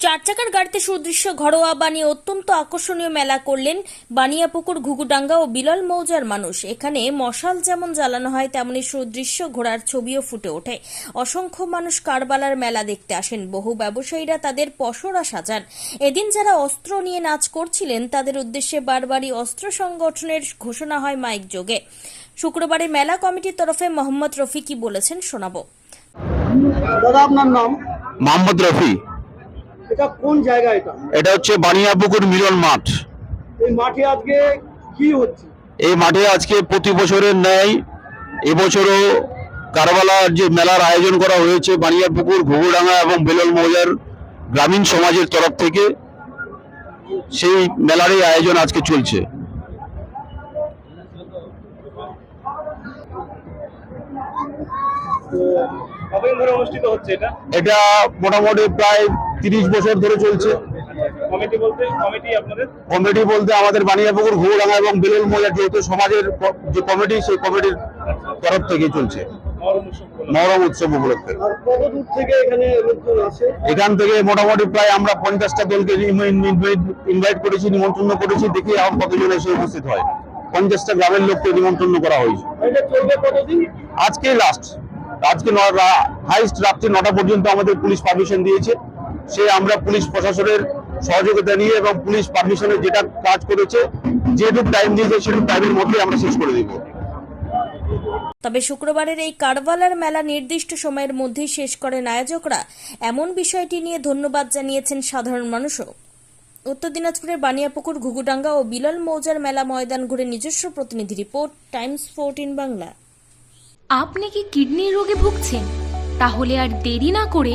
চার চাকার গাড়িতে সুদৃশ্য ঘরোয়া বানিয়ে অত্যন্ত আকর্ষণীয় মেলা করলেন বানিয়াপুকুর ঘুঘুডাঙ্গা ও বিলাল মৌজার মানুষ। এখানে মশাল যেমন জ্বালানো হয় তেমনি সুদৃশ্য ঘোড়ার ছবিও ফুটে ওঠে। অসংখ্য মানুষ কারবালার মেলা দেখতে আসেন। বহু ব্যবসায়ীরা তাদের পসরা সাজান। এদিন যারা অস্ত্র নিয়ে নাচ করছিলেন তাদের উদ্দেশ্যে বারবারই অস্ত্র সংগঠনের ঘোষণা হয় মাইক যোগে। শুক্রবারে মেলা কমিটির তরফে মোহাম্মদ রফি কি বলেছেন শোনাবো। দাদা আপনার নাম? মোহাম্মদ রফি এটা কোন জায়গা এটা? এটা হচ্ছে বানিয়াপুকুর মিলন মাঠ। এই মাঠে আজকে কি হচ্ছে? এই মাঠে আজকে প্রতি বছরের ন্যায় এবছরও কারবালার যে মেলার আয়োজন করা হয়েছে বানিয়াপুকুর ঘুঘুডাঙ্গা এবং বেলল মৌজার গ্রামীণ সমাজের তরফ থেকে সেই মেলারই আয়োজন আজকে চলছে। এটা মোটামুটি প্রায় তিরিশ বছর ধরে চলছে। কমিটি বলতে কমিটি আপনাদের? কমিটি বলতে আমাদের বানিয়াপুকুর ঘুঘুডাঙ্গা এবং বেলল মৌজার যেহেতু সমাজের যে কমিটি সেই কমিটির তরফ থেকে চলছে। মহরম উৎসব উপলক্ষে। এখানে লোকজন আসে? এখান থেকে মোটামুটি প্রায় আমরা পঞ্চাশটা দলকে ইনভাইট করেছি নিমন্ত্রণ করেছি দেখি এখন কতজন এসে উপস্থিত হয়। পঞ্চাশটা গ্রামের লোককে নিমন্ত্রণ করা হয়েছে। আজকে লাস্ট আজকে হাইস্ট রাত্রি নটা পর্যন্ত আমাদের পুলিশ পারমিশন দিয়েছে। সে আমরা পুলিশ প্রশাসনের সহযোগিতা নিয়ে এবং পুলিশ পারমিশনের যেটা কাজ করেছে যেটুকু টাইম দিয়েছে সেটুকু টাইমের মধ্যে আমরা শেষ করে দিব। তবে শুক্রবারের এই কারবালার মেলা নির্দিষ্ট সময়ের মধ্যেই শেষ করেন আয়োজকরা এমন বিষয়টি নিয়ে ধন্যবাদ জানিয়েছেন সাধারণ মানুষও। উত্তর দিনাজপুরের বানিয়াপুকুর ঘুঘুডাঙ্গা ও বিলাল মৌজার মেলা ময়দান ঘুরে নিজস্ব প্রতিনিধি রিপোর্ট টাইমস ফোরটিন বাংলা। আপনি কি কিডনির রোগে ভুগছেন? তাহলে আর দেরি না করে